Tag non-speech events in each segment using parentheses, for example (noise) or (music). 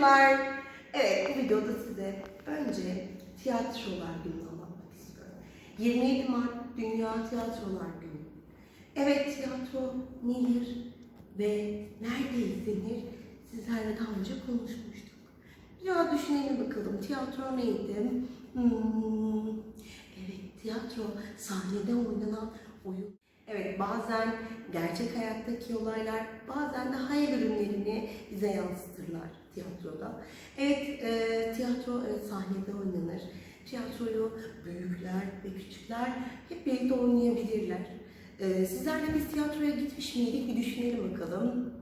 çocuklar. Evet bu videoda size önce tiyatrolar gününü anlatmak istiyorum. 27 Mart Dünya Tiyatrolar Günü. Evet tiyatro nedir ve nerede izlenir sizlerle daha önce konuşmuştuk. Biraz düşünelim bakalım tiyatro neydi? Hmm, evet tiyatro sahnede oynanan oyun. Evet bazen gerçek hayattaki olaylar bazen de hayal ürünlerini bize yansıtırlar tiyatroda. Evet e, tiyatro evet, sahnede oynanır. Tiyatroyu büyükler ve küçükler hep birlikte oynayabilirler. E, sizlerle biz tiyatroya gitmiş miydik bir düşünelim bakalım.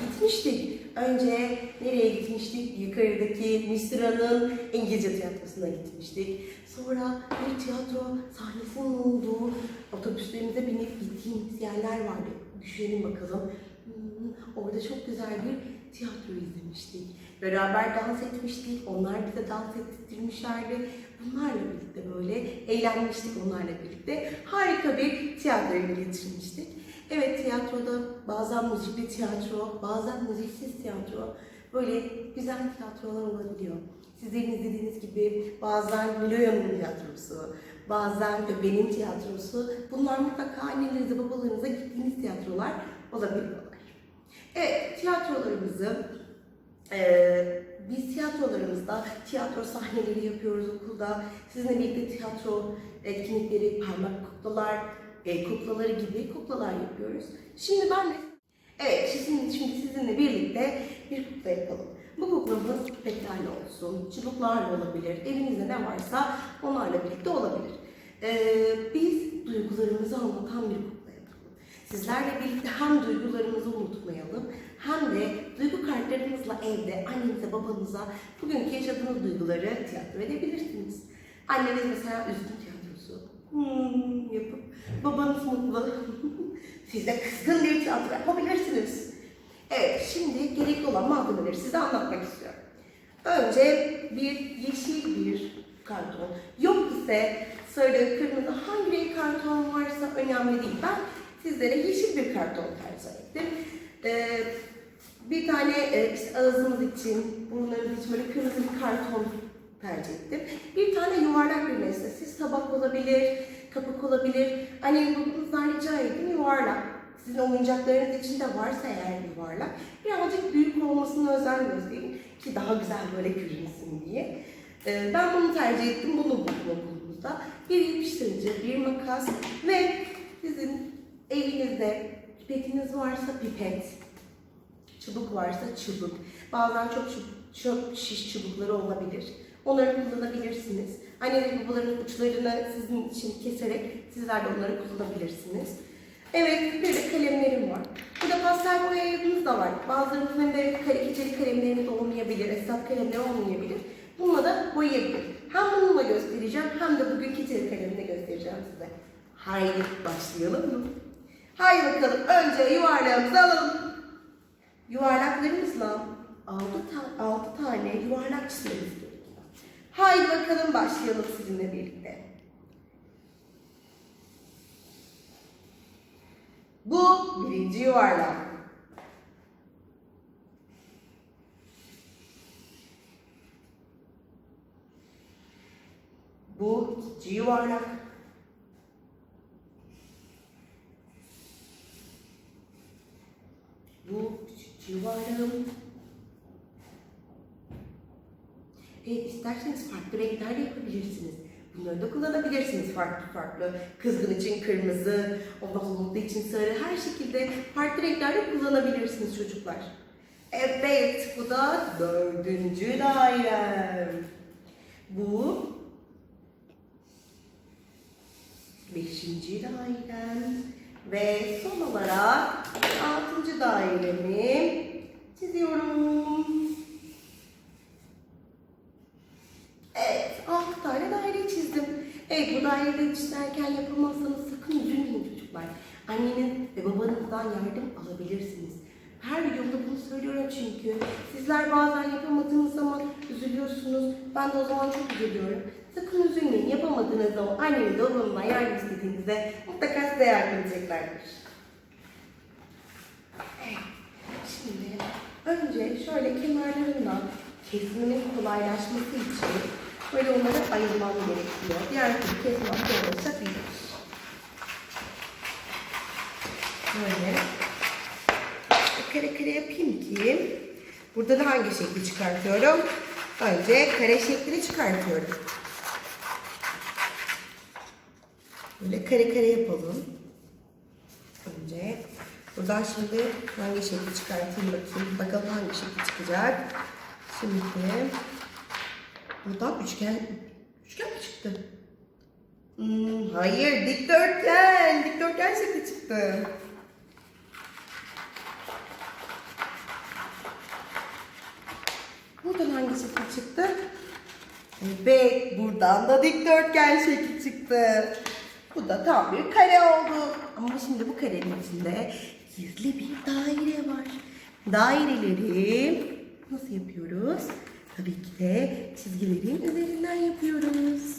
Gitmiştik. Önce nereye gitmiştik? Yukarıdaki Müstüra'nın İngilizce tiyatrosuna gitmiştik. Sonra bir tiyatro sahnesinin olduğu otobüslerimize binip gittiğimiz yerler vardı. Düşünelim bakalım. Hmm, orada çok güzel bir tiyatro izlemiştik. Beraber dans etmiştik. Onlar bize dans ettirmişlerdi. Bunlarla birlikte böyle eğlenmiştik onlarla birlikte. Harika bir tiyatroya geçirmiştik. Evet tiyatroda bazen müzikli tiyatro, bazen müziksiz tiyatro böyle güzel tiyatrolar olabiliyor. Sizlerin izlediğiniz gibi bazen Miloya'nın tiyatrosu, bazen Öbe'nin tiyatrosu. Bunlar mutlaka annelerinize, babalarınıza gittiğiniz tiyatrolar olabiliyorlar. Evet, tiyatrolarımızı ee, biz tiyatrolarımızda tiyatro sahneleri yapıyoruz okulda. Sizinle birlikte tiyatro etkinlikleri, parmak kuklalar, e, kuklaları gibi kuklalar yapıyoruz. Şimdi ben de Evet, şimdi, şimdi sizinle birlikte bir kukla yapalım. Bu kuklamız peklerle olsun, çubuklarla olabilir, elinizde ne varsa onlarla birlikte olabilir. Ee, biz duygularımızı anlatan bir kukla. Sizlerle birlikte hem duygularımızı unutmayalım, hem de duygu kartlarınızla evde annenize, babanıza bugünkü yaşadığınız duyguları tiyatro edebilirsiniz. Anneniz mesela üzgün tiyatrosu hmm, yapıp babanız mutlu. (laughs) Siz de kızgın bir tiyatro yapabilirsiniz. Evet, şimdi gerekli olan malzemeleri size anlatmak istiyorum. Önce bir yeşil bir karton. Yok ise sarı, kırmızı hangi renk karton varsa önemli değil. Ben sizlere yeşil bir karton tercih ettim. Ee, bir tane e, işte ağzımız için, burunlarımız için böyle kırmızı bir karton tercih ettim. Bir tane yuvarlak bir nesne. Siz tabak olabilir, kapık olabilir. Annem babanızdan rica ettim yuvarlak. Sizin oyuncaklarınız içinde varsa eğer yuvarlak, birazcık büyük olmasına özen gösterin ki daha güzel böyle görünsün diye. Ee, ben bunu tercih ettim, bunu buldum okulumuzda. Bir yapıştırıcı, bir makas ve sizin evinizde pipetiniz varsa pipet, çubuk varsa çubuk. Bazen çok çubuk, çok şiş çubukları olabilir. Onları kullanabilirsiniz. Anneniz babaların uçlarını sizin için keserek sizler de onları kullanabilirsiniz. Evet, bir de kalemlerim var. Burada pastel boyalarımız da var. Bazılarınızın de kare, keçeli kalemleriniz olmayabilir, esnaf kalemleri olmayabilir. Bununla da boyayabilir. Hem bununla göstereceğim hem de bugün keçeli kalemini göstereceğim size. Haydi başlayalım mı? Haydi bakalım önce yuvarlağımızı alalım. Yuvarlaklarımızla 6 ta altı tane yuvarlak çizmemiz gerekiyor. Haydi bakalım başlayalım sizinle birlikte. Bu birinci yuvarlak. Bu ikinci yuvarlak. Bu yuvarlağım. E, isterseniz farklı renkler de yapabilirsiniz. Bunları da kullanabilirsiniz farklı farklı. Kızgın için kırmızı, ondan mutlu için sarı, her şekilde farklı renklerde kullanabilirsiniz çocuklar. Evet, bu da dördüncü dairem. Bu beşinci dairem ve son olarak altıncı dairemi çiziyorum. Evet, altı tane daire çizdim. Evet, bu daireleri çizerken yapamazsanız sakın üzülmeyin çocuklar. Anneniz ve babanızdan yardım alabilirsiniz. Her videomda bunu söylüyorum çünkü sizler bazen yapamadığınız zaman üzülüyorsunuz. Ben de o zaman çok üzülüyorum. Sakın üzülmeyin. Yapamadığınız zaman anneniz babanızdan yardım istediğinizde mutlaka yardım edeceklerdir. Evet, şimdi Önce şöyle kenarlarından kesiminin kolaylaşması için böyle onları ayırmam gerekiyor. Diğer türlü kesmem zorlaşabilir. Böyle kare kare yapayım ki burada da hangi şekli çıkartıyorum? Önce kare şeklini çıkartıyorum. Böyle kare kare yapalım. Önce buradan şimdi hangi şekli çıkartayım bakayım. Bakalım hangi şekli çıkacak. Şimdi buradan üçgen üçgen mi çıktı? Hmm, hayır dikdörtgen. Dikdörtgen şekli çıktı. Buradan hangi şekil çıktı? Evet, buradan da dikdörtgen şekli çıktı. Bu da tam bir kare oldu. Ama şimdi bu karenin içinde gizli bir daire var. Daireleri nasıl yapıyoruz? Tabii ki de çizgilerin üzerinden yapıyoruz.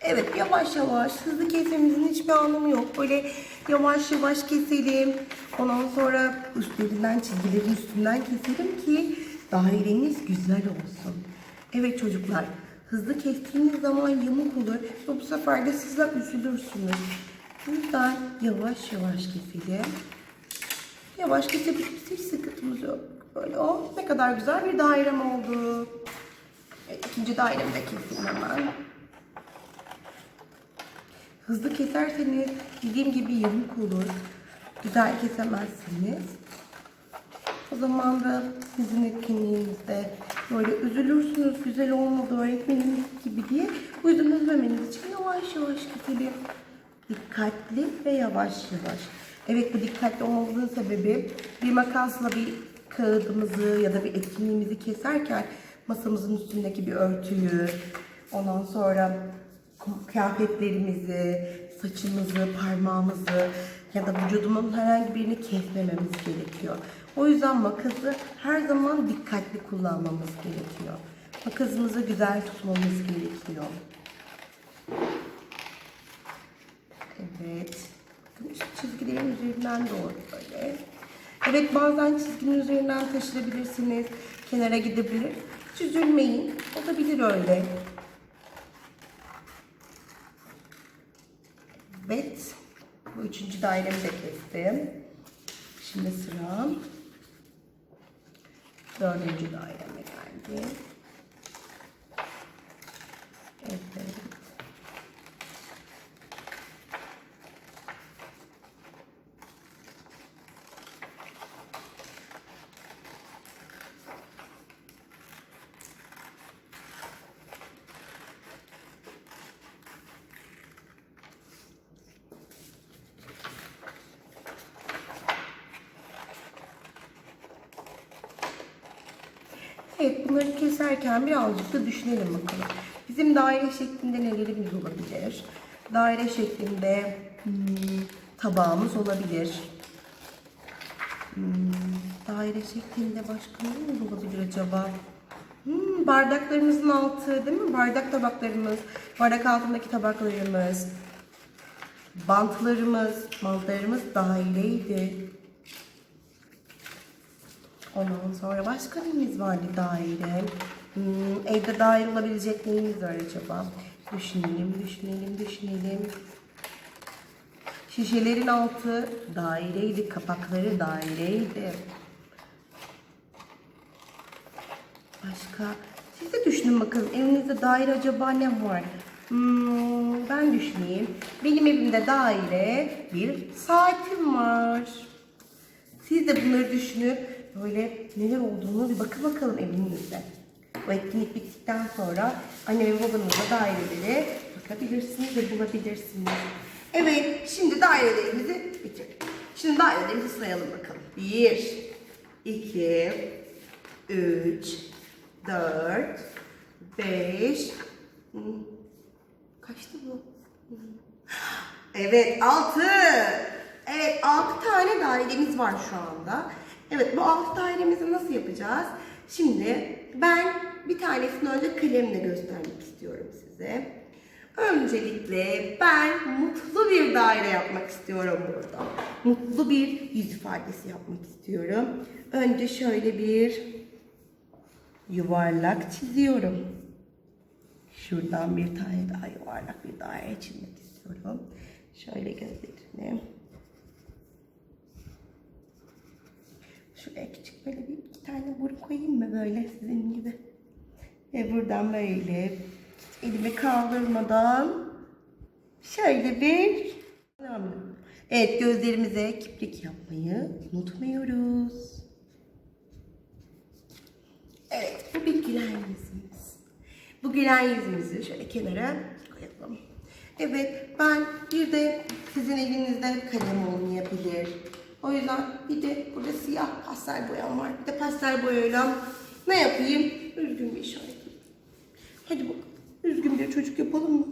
Evet yavaş yavaş hızlı kesmemizin hiçbir anlamı yok. Böyle yavaş yavaş keselim. Ondan sonra üstlerinden çizgilerin üstünden keselim ki daireniz güzel olsun. Evet çocuklar hızlı kestiğiniz zaman yamuk olur ve bu sefer de sizler üzülürsünüz. O yüzden yavaş yavaş keselim. Yavaş kesebiliriz hiç sıkıntımız yok. Böyle o ne kadar güzel bir dairem oldu. Evet, ikinci dairemi de keseyim hemen. Hızlı keserseniz dediğim gibi yamuk olur. Güzel kesemezsiniz. O zaman da sizin etkinliğinizde böyle üzülürsünüz güzel olmadı öğretmenim gibi diye. Bu yüzden üzmemeniz için yavaş yavaş keselim. Dikkatli ve yavaş yavaş. Evet bu dikkatli olmamızın sebebi bir makasla bir kağıdımızı ya da bir etkinliğimizi keserken masamızın üstündeki bir örtüyü, ondan sonra kıyafetlerimizi, saçımızı, parmağımızı ya da vücudumuzun herhangi birini kesmememiz gerekiyor. O yüzden makası her zaman dikkatli kullanmamız gerekiyor. Makasımızı güzel tutmamız gerekiyor. Evet. Şu çizgilerin üzerinden doğru böyle. Evet bazen çizginin üzerinden taşırabilirsiniz. Kenara gidebilir. Hiç üzülmeyin. Olabilir öyle. Evet. Bu üçüncü dairemi de kestim. Şimdi sıra dördüncü daireme geldi. Evet. Evet bunları keserken birazcık da düşünelim bakalım. Bizim daire şeklinde nelerimiz olabilir? Daire şeklinde hmm, tabağımız olabilir. Hmm, daire şeklinde başka ne olabilir acaba? Hmm, bardaklarımızın altı değil mi? Bardak tabaklarımız, bardak altındaki tabaklarımız, bantlarımız, bantlarımız daireydi. Ondan sonra başka neyimiz vardı daire? Hmm, evde daire olabilecek neyimiz var acaba? Düşünelim, düşünelim, düşünelim. Şişelerin altı daireydi, kapakları daireydi. Başka? Siz de düşünün bakalım evinizde daire acaba ne var? Hmm, ben düşüneyim. Benim evimde daire bir saatim var. Siz de bunları düşünüp böyle neler olduğunu bir bakın bakalım evinizde. Bu etkinlik bittikten sonra anne ve babanızla daireleri bakabilirsiniz ve bulabilirsiniz. Evet, şimdi dairelerimizi bitirdik. Şimdi dairelerimizi sayalım bakalım. 1, 2, 3, 4, 5, kaçtı bu? Evet, 6. Evet, 6 tane dairemiz var şu anda. Evet, bu 6 dairemizi nasıl yapacağız? Şimdi ben bir tanesini önce kalemle göstermek istiyorum size. Öncelikle ben mutlu bir daire yapmak istiyorum burada. Mutlu bir yüz ifadesi yapmak istiyorum. Önce şöyle bir yuvarlak çiziyorum. Şuradan bir tane daha yuvarlak bir daire çizmek istiyorum. Şöyle gözlerini. Şuraya küçük böyle bir iki tane burun koyayım mı böyle sizin gibi. Ve buradan böyle elimi kaldırmadan şöyle bir Evet gözlerimize kiprik yapmayı unutmuyoruz. Evet bu bir gülen yüzümüz. Bu gülen yüzümüzü şöyle kenara koyalım. Evet ben bir de sizin elinizde kalem olmayabilir. O yüzden bir de burada siyah pastel boyam var. Bir de pastel boyayla ne yapayım? Üzgün bir işaret. Hadi bakalım. Üzgün bir çocuk yapalım mı?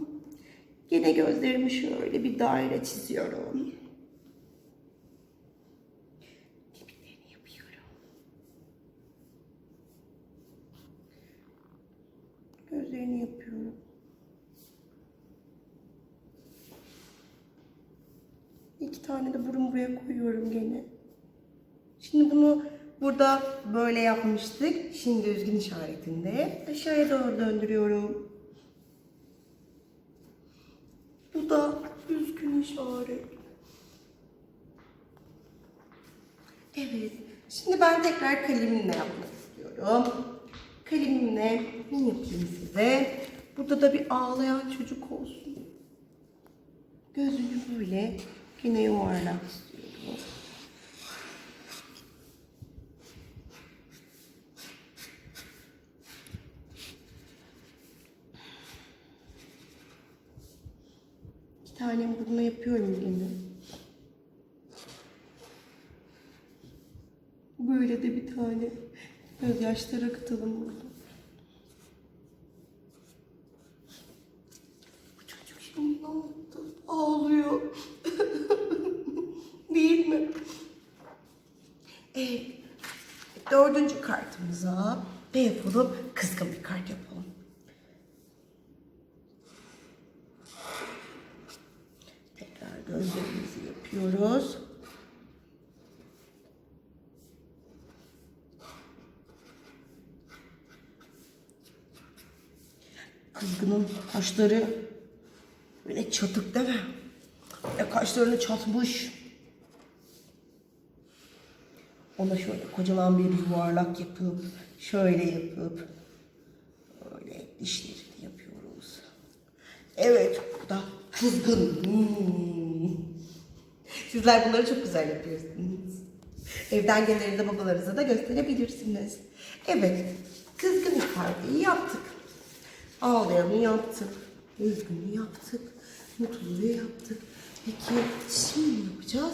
Yine gözlerimi şöyle bir daire çiziyorum. Kirpiklerini yapıyorum. Gözlerini yapıyorum. İki tane de burun buraya koyuyorum gene. Şimdi bunu burada böyle yapmıştık. Şimdi üzgün işaretinde aşağıya doğru döndürüyorum. Bu da üzgün işaret. Evet. Şimdi ben tekrar kalemimle yapmak istiyorum. Kalemimle ne yapayım size? Burada da bir ağlayan çocuk olsun. Gözünü böyle yine yuvarlak istiyorum. İki tane bunu yapıyorum yine. Böyle de bir tane gözyaşları akıtalım burada. Bu çocuk şimdi ne yaptı? Ağlıyor. (laughs) Değil mi? Evet. Dördüncü kartımıza ne yapalım? Kızgın bir kart yapalım. Gözlerimizi yapıyoruz. Kızgının kaşları böyle çatık değil mi? Böyle kaşlarını çatmış. Ona şöyle kocaman bir yuvarlak yapıp, şöyle yapıp, böyle dişlerini yapıyoruz. Evet, bu da kızgın. Hmm. Sizler bunları çok güzel yapıyorsunuz. Evden gelenlerinde babalarınıza da gösterebilirsiniz. Evet, kızgın ifadeyi yaptık. Ağlayanı yaptık. Üzgünü yaptık. Mutluluğu yaptık. Peki şimdi ne yapacağız?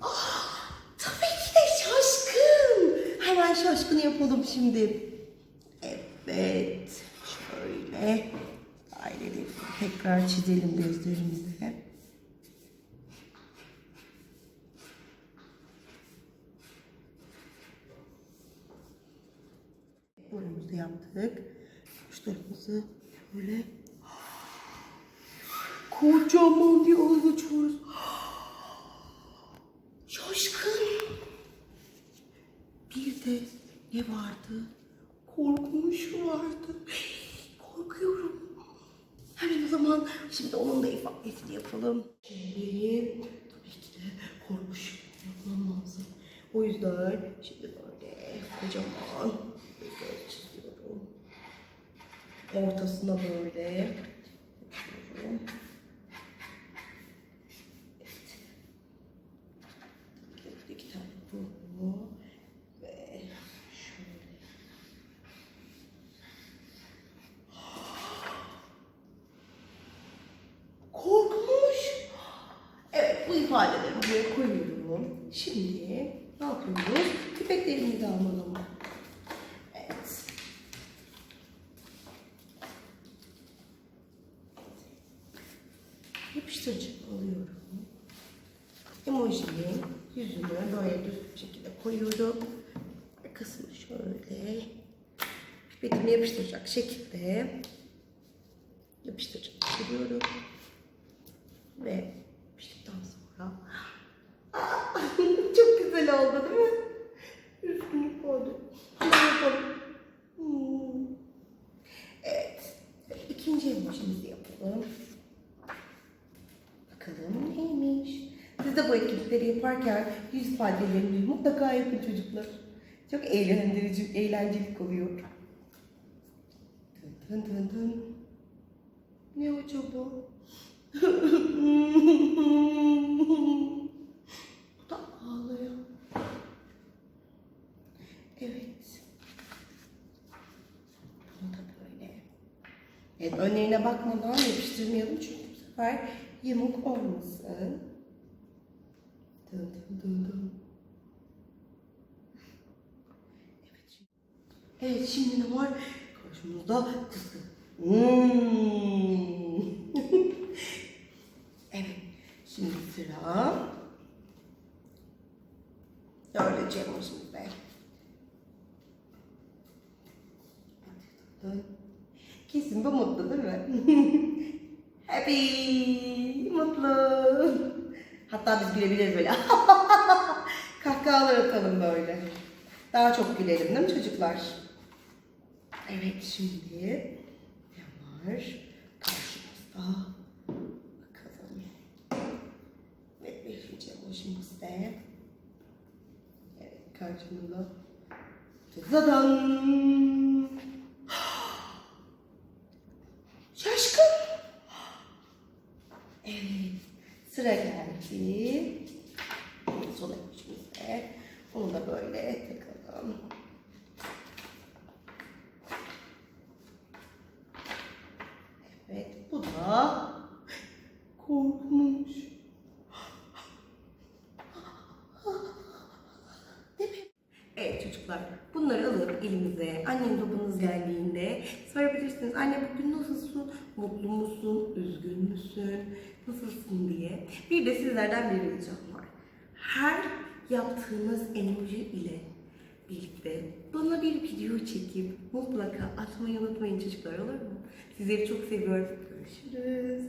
Ah, tabii ki de şaşkın. Hemen şaşkın yapalım şimdi. Evet. Şöyle. Daireleri tekrar çizelim gözlerimize. Burnumuzu yaptık. Uçlarımızı böyle kocaman bir ağız açıyoruz. Şaşkın. Bir de ne vardı? Korkmuş vardı. Korkuyorum. Hemen o zaman şimdi onun da ifadesini yapalım. Şimdi tabii ki de korkmuş yapmam lazım. O yüzden şimdi böyle kocaman bir göz çiziyorum. Ortasına böyle. Korkmuş. Evet bu ifadeleri buraya koyuyorum. Şimdi ne yapıyoruz? Pipetlerimi de alalım. Evet. Yapıştırıcı alıyorum. Emojiyi yüzüne böyle düz bir şekilde koyuyorum. Arkasını şöyle pipetimi yapıştıracak şekilde yapıştıracak. yapıştırıyorum. Ve piştikten sonra Aa, çok güzel oldu değil mi? Üstünü koydum. Hemen yapalım. Hmm. Evet. İkinci emojimizi yapalım. Bakalım neymiş? Siz de bu etkinlikleri yaparken yüz ifadelerini mutlaka yapın çocuklar. Çok eğlendirici, eğlenceli oluyor. Dın dın dın. Ne acaba? (laughs) Bu da ağlıyor. Evet. Bunu da böyle. Evet, önlerine bakmadan yapıştırmayalım çünkü bu sefer yamuk olmasın. Dın dın. Evet, şimdi, ne var? Karşımızda kızgın. Hmm. evet, şimdi sıra dördüncü emojimizde. Kesin bu mutlu değil mi? Happy, mutlu. Hatta biz gülebiliriz böyle. (laughs) Kahkahalar atalım böyle. Daha çok gülelim değil mi çocuklar? Evet şimdi ne var karşımızda? Bakalım. Evet beşinci emojimizde. Evet karşımızda. Zadan. (gasps) Şaşkın. Evet. Sıra geldi. Son emojimizde. Onu da böyle takalım. Evet, bu da korkmuş. Evet çocuklar, bunları alıp elimize annem babanız geldiğinde sorabilirsiniz. Anne bugün nasılsın? Mutlu musun? Üzgün müsün? Nasılsın diye. Bir de sizlerden bir ricam var. Her yaptığınız emoji ile birlikte bana bir video çekip mutlaka atmayı unutmayın çocuklar olur mu? Sizleri çok seviyorum. Görüşürüz.